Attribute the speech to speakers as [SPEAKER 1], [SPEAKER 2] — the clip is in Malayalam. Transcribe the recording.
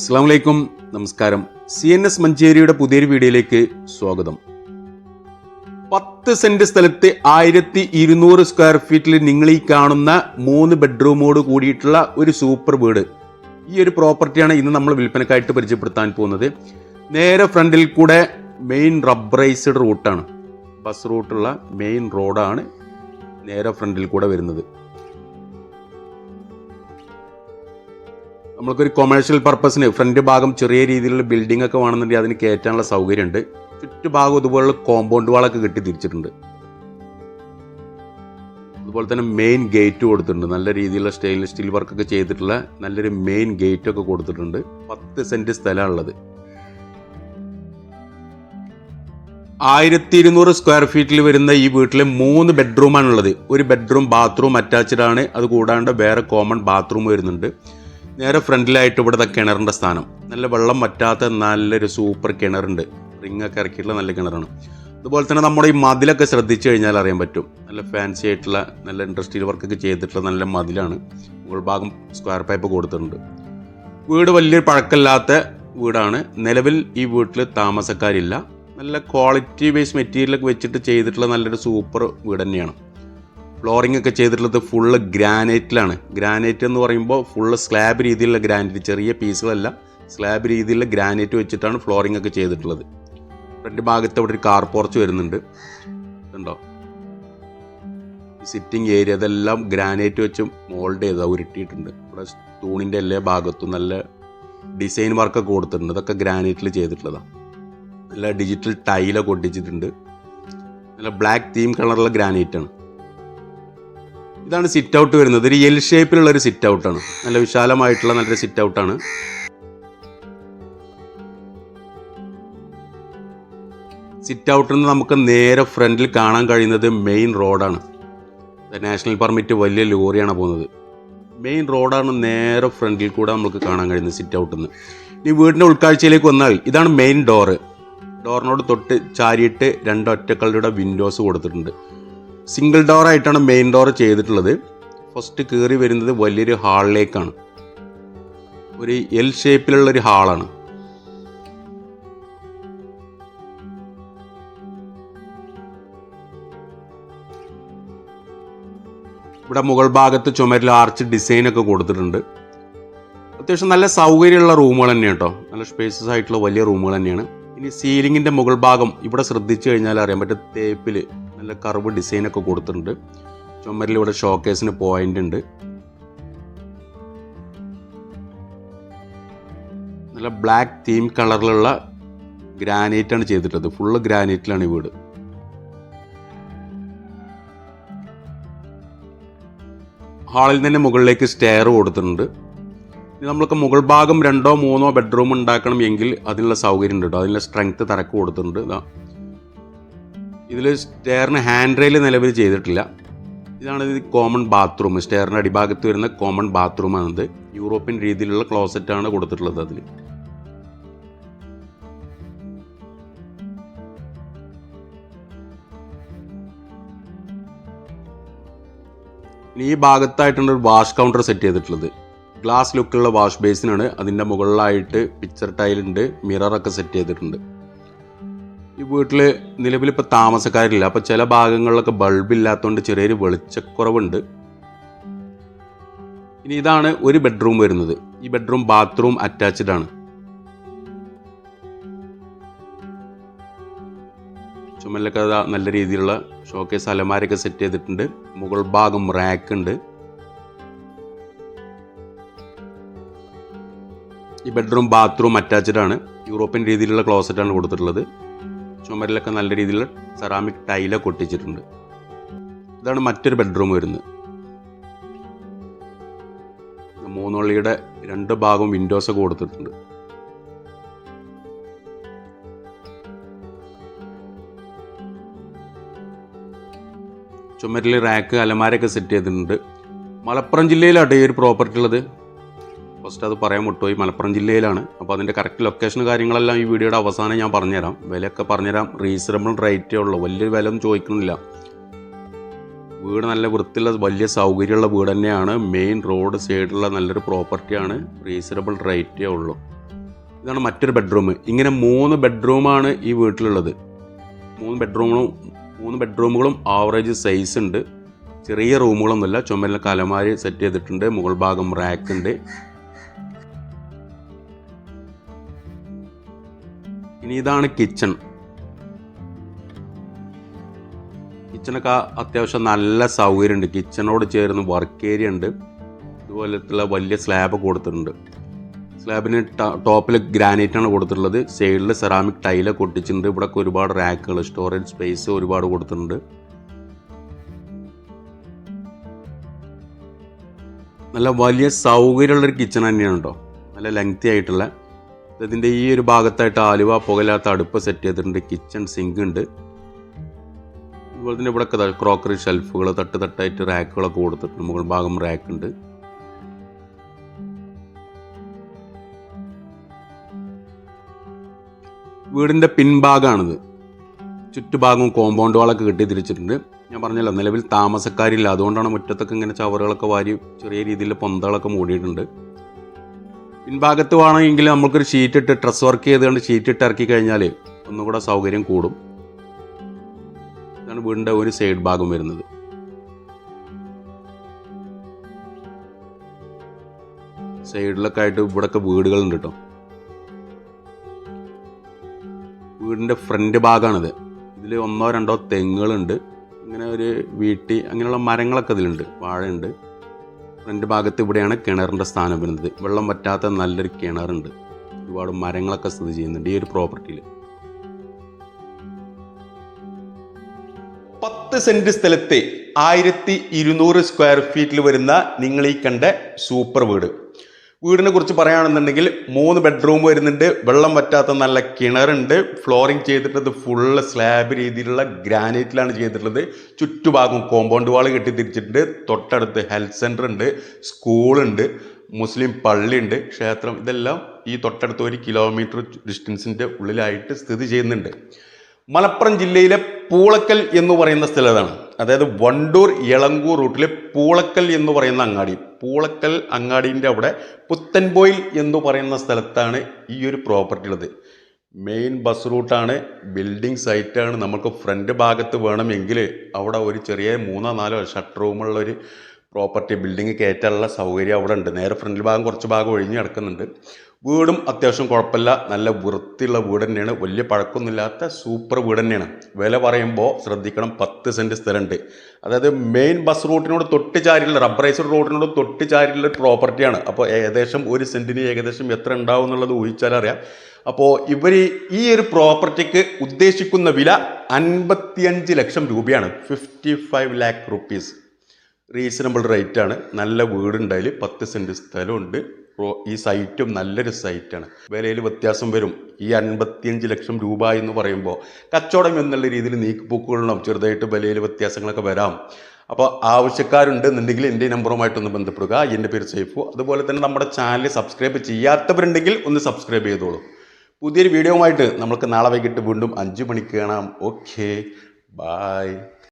[SPEAKER 1] അസ്സാം വലൈക്കും നമസ്കാരം. സി എൻ എസ് മഞ്ചേരിയുടെ പുതിയൊരു വീഡിയോയിലേക്ക് സ്വാഗതം. പത്ത് സെന്റ് സ്ഥലത്ത് ആയിരത്തി ഇരുന്നൂറ് സ്ക്വയർ ഫീറ്റിൽ നിങ്ങൾ ഈ കാണുന്ന മൂന്ന് ബെഡ്റൂമോട് കൂടിയിട്ടുള്ള ഒരു സൂപ്പർ വീട്. ഈ ഒരു പ്രോപ്പർട്ടിയാണ് ഇന്ന് നമ്മൾ വിൽപ്പനക്കായിട്ട് പരിചയപ്പെടുത്താൻ പോകുന്നത്. നേരെ ഫ്രണ്ടിൽ കൂടെ മെയിൻ റബ്ബറൈസ്ഡ് റൂട്ടാണ് ബസ് റൂട്ടുള്ള മെയിൻ റോഡാണ് നേരെ ഫ്രണ്ടിൽ കൂടെ വരുന്നത്. നമ്മൾക്കൊരു കൊമേഴ്ഷ്യൽ പർപ്പസിന് ഫ്രണ്ട് ഭാഗം ചെറിയ രീതിയിലുള്ള ബിൽഡിംഗ് ഒക്കെ വേണമെന്നുണ്ടെങ്കിൽ അതിന് കയറ്റാനുള്ള സൗകര്യമുണ്ട്. ചുറ്റുഭാഗം ഇതുപോലുള്ള കോമ്പൗണ്ട് വാളൊക്കെ കെട്ടി തിരിച്ചിട്ടുണ്ട്. അതുപോലെ തന്നെ മെയിൻ ഗേറ്റ് കൊടുത്തിട്ടുണ്ട്. നല്ല രീതിയിലുള്ള സ്റ്റെയിൻലെസ് സ്റ്റീൽ വർക്കൊക്കെ ചെയ്തിട്ടുള്ള നല്ലൊരു മെയിൻ ഗേറ്റ് ഒക്കെ കൊടുത്തിട്ടുണ്ട്. പത്ത് സെന്റ് സ്ഥലമാണുള്ളത് ആയിരത്തി ഇരുന്നൂറ് സ്ക്വയർ ഫീറ്റിൽ വരുന്ന ഈ വീട്ടിൽ മൂന്ന് ബെഡ്റൂമാണുള്ളത് ഒരു ബെഡ്റൂം ബാത്റൂം അറ്റാച്ച്ഡ് ആണ്. അത് കൂടാണ്ട് വേറെ കോമൺ ബാത്റൂം വരുന്നുണ്ട്. നേരെ ഫ്രണ്ടിലായിട്ട് ഇവിടുത്തെ കിണറിന്റെ സ്ഥാനം. നല്ല വെള്ളം പറ്റാത്ത നല്ലൊരു സൂപ്പർ കിണറുണ്ട്. റിങ്ങൊക്കെ ഇറക്കിയിട്ടുള്ള നല്ല കിണറാണ്. അതുപോലെ തന്നെ നമ്മുടെ ഈ മതിലൊക്കെ ശ്രദ്ധിച്ചു കഴിഞ്ഞാൽ അറിയാൻ പറ്റും. നല്ല ഫാൻസി ആയിട്ടുള്ള നല്ല ഇൻഡസ്ട്രിയൽ വർക്കൊക്കെ ചെയ്തിട്ടുള്ള നല്ല മതിലാണ്. മുകൾ ഭാഗം സ്ക്വയർ പൈപ്പ് കൊടുത്തിട്ടുണ്ട്. വീട് വലിയൊരു പഴക്കമില്ലാത്ത വീടാണ്. നിലവിൽ ഈ വീട്ടിൽ താമസക്കാരില്ല. നല്ല ക്വാളിറ്റി ബേസ് മെറ്റീരിയലൊക്കെ വെച്ചിട്ട് ചെയ്തിട്ടുള്ള നല്ലൊരു സൂപ്പർ വീട് തന്നെയാണ്. ഫ്ലോറിംഗ് ഒക്കെ ചെയ്തിട്ടുള്ളത് ഫുള്ള് ഗ്രാനൈറ്റിലാണ് ഗ്രാനൈറ്റ് എന്ന് പറയുമ്പോൾ ഫുള്ള് സ്ലാബ് രീതിയിലുള്ള ഗ്രാനൈറ്റ് ചെറിയ പീസുകളല്ല സ്ലാബ് രീതിയിലുള്ള ഗ്രാനൈറ്റ് വെച്ചിട്ടാണ് ഫ്ലോറിംഗ് ഒക്കെ ചെയ്തിട്ടുള്ളത്. ഫ്രണ്ട് ഭാഗത്ത് അവിടെ ഒരു കാർ പോർച്ച് വരുന്നുണ്ട്. ഉണ്ടോ സിറ്റിംഗ് ഏരിയ അതെല്ലാം ഗ്രാനൈറ്റ് വെച്ച് മോൾഡ് ചെയ്താ ഉരുട്ടിയിട്ടുണ്ട്. ഇവിടെ തൂണിന്റെ എല്ലാ ഭാഗത്തും നല്ല ഡിസൈൻ വർക്കൊക്കെ കൊടുത്തിട്ടുണ്ട്. അതൊക്കെ ഗ്രാനൈറ്റിൽ ചെയ്തിട്ടുള്ളതാണ് നല്ല ഡിജിറ്റൽ ടൈലൊക്കെ ഒട്ടിച്ചിട്ടുണ്ട്. നല്ല ബ്ലാക്ക് തീം കളറുള്ള ഗ്രാനൈറ്റ് ആണ്. ഇതാണ് സിറ്റ് ഔട്ട് വരുന്നത്. ഒരു എൽ ഷേപ്പിലുള്ള ഒരു സിറ്റ് ഔട്ടാണ് നല്ല വിശാലമായിട്ടുള്ള നല്ലൊരു സിറ്റ് ഔട്ടാണ് സിറ്റ് ഔട്ടിൽ നിന്ന് നമുക്ക് നേരെ ഫ്രണ്ടിൽ കാണാൻ കഴിയുന്നത് മെയിൻ റോഡാണ് നാഷണൽ പെർമിറ്റ് വലിയ ലോറിയാണ് പോകുന്നത്. മെയിൻ റോഡാണ് നേരെ ഫ്രണ്ടിൽ കൂടെ നമുക്ക് കാണാൻ കഴിയുന്നത് സിറ്റ് ഔട്ടിൽ നിന്ന് ഇനി വീടിന്റെ ഉൾക്കാഴ്ചയിലേക്ക് വന്നാൽ ഇതാണ് മെയിൻ ഡോറ് ഡോറിനോട് തൊട്ട് ചാരിയിട്ട് രണ്ട് ഒറ്റക്കളുടെ വിൻഡോസ് കൊടുത്തിട്ടുണ്ട്. സിംഗിൾ ഡോർ ആയിട്ടാണ് മെയിൻ ഡോർ ചെയ്തിട്ടുള്ളത്. ഫസ്റ്റ് കയറി വരുന്നത് വലിയൊരു ഹാളിലേക്കാണ്. ഒരു എൽ ഷേപ്പിലുള്ള ഒരു ഹാളാണ്. ഇവിടെ മുകൾ ഭാഗത്ത് ചുമരിൽ ആർച്ച് ഡിസൈൻ ഒക്കെ കൊടുത്തിട്ടുണ്ട്. അത്യാവശ്യം നല്ല സൗകര്യമുള്ള റൂമുകൾ തന്നെയാണ് കേട്ടോ. നല്ല സ്പേസസ് ആയിട്ടുള്ള വലിയ റൂമുകൾ തന്നെയാണ്. ഇനി സീലിങ്ങിന്റെ മുകൾ ഭാഗം ഇവിടെ ശ്രദ്ധിച്ചു കഴിഞ്ഞാൽ അറിയാൻ പറ്റും തേപ്പിൽ നല്ല കർവ് ഡിസൈനൊക്കെ കൊടുത്തിട്ടുണ്ട്. ചുമരിൽ ഇവിടെ ഷോക്കേസിന് പോയിന്റ് ഉണ്ട്. നല്ല ബ്ലാക്ക് തീം കളറിലുള്ള ഗ്രാനൈറ്റ് ആണ് ചെയ്തിട്ടുള്ളത്. ഫുള്ള് ഗ്രാനൈറ്റിലാണ് ഈ വീട്. ഹാളിൽ തന്നെ മുകളിലേക്ക് സ്റ്റെയർ കൊടുത്തിട്ടുണ്ട്. നമ്മൾക്ക് മുകൾ ഭാഗം രണ്ടോ മൂന്നോ ബെഡ്റൂം ഉണ്ടാക്കണം എങ്കിൽ അതിനുള്ള സൗകര്യം ഉണ്ട് കേട്ടോ. അതിനുള്ള സ്ട്രെങ്ത് തരക്ക് കൊടുത്തിട്ടുണ്ട്. ഇതിൽ സ്റ്റെയറിന് ഹാൻഡ് റെയിൽ നിലവിൽ ചെയ്തിട്ടില്ല. ഇതാണ് ഇത് കോമൺ ബാത്റൂം സ്റ്റെയറിന്റെ അടിഭാഗത്ത് വരുന്ന കോമൺ ബാത്റൂമാണിത് യൂറോപ്യൻ രീതിയിലുള്ള ക്ലോസറ്റാണ് കൊടുത്തിട്ടുള്ളത് അതിൽ ഈ ഭാഗത്തായിട്ടാണ് ഒരു വാഷ് കൗണ്ടർ സെറ്റ് ചെയ്തിട്ടുള്ളത്. ഗ്ലാസ് ലുക്കുള്ള വാഷ് ബേസിനാണ് അതിന്റെ മുകളിലായിട്ട് പിക്ചർ ടൈലുണ്ട് മിററൊക്കെ സെറ്റ് ചെയ്തിട്ടുണ്ട്. വീട്ടിൽ നിലവിലിപ്പോൾ താമസക്കാരില്ല. അപ്പോൾ ചില ഭാഗങ്ങളിലൊക്കെ ബൾബ് ഇല്ലാത്തതുകൊണ്ട് ചെറിയൊരു വെളിച്ചക്കുറവുണ്ട്. ഇനി ഇതാണ് ഒരു ബെഡ്റൂം വരുന്നത്. ഈ ബെഡ്റൂം ബാത്റൂം അറ്റാച്ച്ഡ് ആണ്. ചുമലൊക്കെ നല്ല രീതിയിലുള്ള ഷോക്കേസ് അലമാരൊക്കെ സെറ്റ് ചെയ്തിട്ടുണ്ട്. മുകൾ ഭാഗം റാക്ക് ഉണ്ട്. ഈ ബെഡ്റൂം ബാത്റൂം അറ്റാച്ച്ഡ് ആണ്. യൂറോപ്യൻ രീതിയിലുള്ള ക്ലോസറ്റാണ് കൊടുത്തിട്ടുള്ളത്. ചുമരിലൊക്കെ നല്ല രീതിയിലുള്ള സെറാമിക് ടൈലൊക്കെ ഒട്ടിച്ചിട്ടുണ്ട്. ഇതാണ് മറ്റൊരു ബെഡ്റൂം വരുന്നത്. മൂന്നുള്ളിയുടെ രണ്ട് ഭാഗവും വിൻഡോസ് ഒക്കെ കൊടുത്തിട്ടുണ്ട്. ചുമരിൽ റാക്ക് അലമാരൊക്കെ സെറ്റ് ചെയ്തിട്ടുണ്ട്. മലപ്പുറം ജില്ലയിലാട്ടോ ഈ ഒരു പ്രോപ്പർട്ടി ഉള്ളത്. ഫസ്റ്റ് അത് പറയാൻ മുട്ടുപോയി. മലപ്പുറം ജില്ലയിലാണ്. അപ്പോൾ അതിന്റെ കറക്റ്റ് ലൊക്കേഷൻ കാര്യങ്ങളെല്ലാം ഈ വീഡിയോയുടെ അവസാനം ഞാൻ പറഞ്ഞുതരാം. വിലയൊക്കെ പറഞ്ഞുതരാം. റീസണബിൾ റേറ്റേ ഉള്ളൂ. വലിയൊരു വില ഒന്നും ചോദിക്കുന്നില്ല. വീട് നല്ല വൃത്തിയുള്ള വലിയ സൗകര്യമുള്ള വീട് തന്നെയാണ്. മെയിൻ റോഡ് സൈഡിലുള്ള നല്ലൊരു പ്രോപ്പർട്ടിയാണ് റീസണബിൾ റേറ്റേ ഉള്ളൂ. ഇതാണ് മറ്റൊരു ബെഡ്റൂം ഇങ്ങനെ മൂന്ന് ബെഡ്റൂമാണ് ഈ വീട്ടിലുള്ളത്. മൂന്ന് ബെഡ്റൂമുകളും മൂന്ന് ബെഡ്റൂമുകളും ആവറേജ് സൈസ് ഉണ്ട്. ചെറിയ റൂമുകളൊന്നുമില്ല ചുമലിൽ കലമാരി സെറ്റ് ചെയ്തിട്ടുണ്ട്. മുകൾ ഭാഗം റാക്ക് ഇനി ഇതാണ് കിച്ചൺ കിച്ചണൊക്കെ അത്യാവശ്യം നല്ല സൗകര്യമുണ്ട്. കിച്ചണോട് ചേർന്ന് വർക്ക് ഏരിയ ഉണ്ട്. ഇതുപോലത്തുള്ള വലിയ സ്ലാബ് കൊടുത്തിട്ടുണ്ട്. സ്ലാബിന് ടോപ്പിൽ ഗ്രാനൈറ്റാണ് കൊടുത്തിട്ടുള്ളത്. സൈഡിൽ സെറാമിക് ടൈലൊക്കെ കൊട്ടിച്ചിട്ടുണ്ട് ഇവിടെ ഒരുപാട് റാക്കുകൾ സ്റ്റോറേജ് സ്പേസ് ഒരുപാട് കൊടുത്തിട്ടുണ്ട്. നല്ല വലിയ സൗകര്യമുള്ളൊരു കിച്ചൺ തന്നെയാണ് കേട്ടോ നല്ല ലെങ്തി ആയിട്ടുള്ള ഇതിന്റെ ഈ ഒരു ഭാഗത്തായിട്ട് ആലുവ പുകയില്ലാത്ത അടുപ്പ് സെറ്റ് ചെയ്തിട്ടുണ്ട്. കിച്ചൺ സിങ്ക് ഉണ്ട്. അതുപോലെ തന്നെ ഇവിടെ ക്രോക്കറി ഷെൽഫുകൾ തട്ട് തട്ടായിട്ട് റാക്കുകളൊക്കെ കൊടുത്തിട്ടുണ്ട്. മുകൾ ഭാഗം റാക്ക് ഉണ്ട്. വീടിന്റെ പിൻഭാഗമാണിത് ചുറ്റുഭാഗവും കോമ്പൗണ്ട് വാളൊക്കെ കെട്ടി തിരിച്ചിട്ടുണ്ട് ഞാൻ പറഞ്ഞല്ലോ നിലവിൽ താമസക്കാരില്ല. അതുകൊണ്ടാണ് മുറ്റത്തൊക്കെ ഇങ്ങനെ ചവറുകളൊക്കെ വാരി ചെറിയ രീതിയിൽ പൊന്തകളൊക്കെ മൂടിയിട്ടുണ്ട്. പിൻഭാഗത്ത് വേണമെങ്കിൽ നമുക്കൊരു ഷീറ്റ് ഇട്ട് ട്രസ് വർക്ക് ചെയ്തുകൊണ്ട് ഷീറ്റ് ഇട്ട് ഇറക്കി കഴിഞ്ഞാൽ ഒന്നുകൂടെ സൗകര്യം കൂടും. ഇതാണ് വീടിന്റെ ഒരു സൈഡ് ഭാഗം വരുന്നത്. സൈഡിലൊക്കെ ആയിട്ട് ഇവിടെയൊക്കെ വീടുകളുണ്ട് കേട്ടോ വീടിന്റെ ഫ്രണ്ട് ഭാഗമാണിത് ഇതിൽ ഒന്നോ രണ്ടോ തെങ്ങുകളുണ്ട്. ഇങ്ങനെ ഒരു വീട്ടി അങ്ങനെയുള്ള മരങ്ങളൊക്കെ ഇതിലുണ്ട്. വാഴയുണ്ട്. ഫ്രണ്ട് ഭാഗത്ത് ഇവിടെയാണ് കിണറിന്റെ സ്ഥാനം വരുന്നത്. വെള്ളം പറ്റാത്ത നല്ലൊരു കിണറുണ്ട്. ഒരുപാട് മരങ്ങളൊക്കെ സ്ഥിതി ചെയ്യുന്നുണ്ട് ഈ ഒരു പ്രോപ്പർട്ടിയിൽ പത്ത് സെന്റ് സ്ഥലത്തെ ആയിരത്തി ഇരുന്നൂറ് സ്ക്വയർ ഫീറ്റിൽ വരുന്ന നിങ്ങൾ ഈ കണ്ട സൂപ്പർ വീട്. വീടിനെ കുറിച്ച് പറയുകയാണെന്നുണ്ടെങ്കിൽ മൂന്ന് ബെഡ്റൂം വരുന്നുണ്ട്. വെള്ളം പറ്റാത്ത നല്ല കിണറുണ്ട്. ഫ്ലോറിംഗ് ചെയ്തിട്ടുള്ളത് ഫുള്ള് സ്ലാബ് രീതിയിലുള്ള ഗ്രാനൈറ്റിലാണ് ചെയ്തിട്ടുള്ളത്. ചുറ്റുഭാഗം കോമ്പൗണ്ട് വാൾ കെട്ടി തിരിച്ചിട്ടുണ്ട്. തൊട്ടടുത്ത് ഹെൽത്ത് സെന്റർ ഉണ്ട് സ്കൂളുണ്ട് മുസ്ലിം പള്ളിയുണ്ട് ക്ഷേത്രം ഇതെല്ലാം ഈ തൊട്ടടുത്ത് ഒരു കിലോമീറ്റർ ഡിസ്റ്റൻസിന്റെ ഉള്ളിലായിട്ട് സ്ഥിതി ചെയ്യുന്നുണ്ട്. മലപ്പുറം ജില്ലയിലെ പൂളക്കൽ എന്ന് പറയുന്ന സ്ഥലത്താണ് അതായത് വണ്ടൂർ ഇളങ്കൂർ റൂട്ടിലെ പൂളക്കൽ എന്ന് പറയുന്ന അങ്ങാടി. പൂളക്കൽ അങ്ങാടിന്റെ അവിടെ പുത്തൻപോയിൽ എന്ന് പറയുന്ന സ്ഥലത്താണ് ഈ ഒരു പ്രോപ്പർട്ടി ഉള്ളത്. മെയിൻ ബസ് റൂട്ടാണ് ബിൽഡിംഗ് സൈറ്റാണ് നമുക്ക് ഫ്രണ്ട് ഭാഗത്ത് വേണമെങ്കിൽ അവിടെ ഒരു ചെറിയ മൂന്നോ നാലോ ഷട്ടർ റൂമുള്ള ഒരു പ്രോപ്പർട്ടി ബിൽഡിംഗ് കയറ്റാനുള്ള സൗകര്യം അവിടെ ഉണ്ട്. നേരെ ഫ്രണ്ട് ഭാഗം കുറച്ച് ഭാഗം ഒഴിഞ്ഞ് കിടക്കുന്നുണ്ട്. വീടും അത്യാവശ്യം കുഴപ്പമില്ല. നല്ല വൃത്തിയുള്ള വീട് തന്നെയാണ് വലിയ പഴക്കമൊന്നുമില്ലാത്ത സൂപ്പർ വീട് തന്നെയാണ് വില പറയുമ്പോൾ ശ്രദ്ധിക്കണം പത്ത് സെന്റ് സ്ഥലമുണ്ട്. അതായത് മെയിൻ ബസ് റൂട്ടിനോട് തൊട്ട് ചാരിയുള്ള റബ്ബറൈസ്ഡ് റോഡിനോട് തൊട്ട് ചാരിയുള്ള പ്രോപ്പർട്ടിയാണ് അപ്പോൾ ഏകദേശം ഒരു സെന്റിന് ഏകദേശം എത്ര ഉണ്ടാവും എന്നുള്ളത് ഊഹിച്ചാൽ അറിയാം. അപ്പോൾ ഇവർ ഈ ഒരു പ്രോപ്പർട്ടിക്ക് ഉദ്ദേശിക്കുന്ന വില അൻപത്തിയഞ്ച് ലക്ഷം രൂപയാണ്. Fifty five lakh rupees reasonable റേറ്റാണ് നല്ല വീടുണ്ടായാൽ പത്ത് സെന്റ് സ്ഥലമുണ്ട്. റോ- ഈ സൈറ്റും നല്ലൊരു സൈറ്റാണ് വിലയിൽ വ്യത്യാസം വരും. ഈ അൻപത്തിയഞ്ച് ലക്ഷം രൂപ എന്ന് പറയുമ്പോൾ കച്ചവടം എന്നുള്ള രീതിയിൽ നീക്കുപോക്കുകളിലും ചെറുതായിട്ട് വിലയിൽ വ്യത്യാസങ്ങളൊക്കെ വരാം. അപ്പോൾ ആവശ്യക്കാരുണ്ട് എന്നുണ്ടെങ്കിൽ എന്റെ നമ്പറുമായിട്ടൊന്ന് ബന്ധപ്പെടുക. എന്റെ പേര് സേഫു. അതുപോലെ തന്നെ നമ്മുടെ ചാനൽ സബ്സ്ക്രൈബ് ചെയ്യാത്തവരുണ്ടെങ്കിൽ ഒന്ന് സബ്സ്ക്രൈബ് ചെയ്തോളൂ. പുതിയൊരു വീഡിയോ ആയിട്ട് നമുക്ക് നാളെ വൈകിട്ട് വീണ്ടും അഞ്ച് മണിക്ക് കാണാം. Okay bye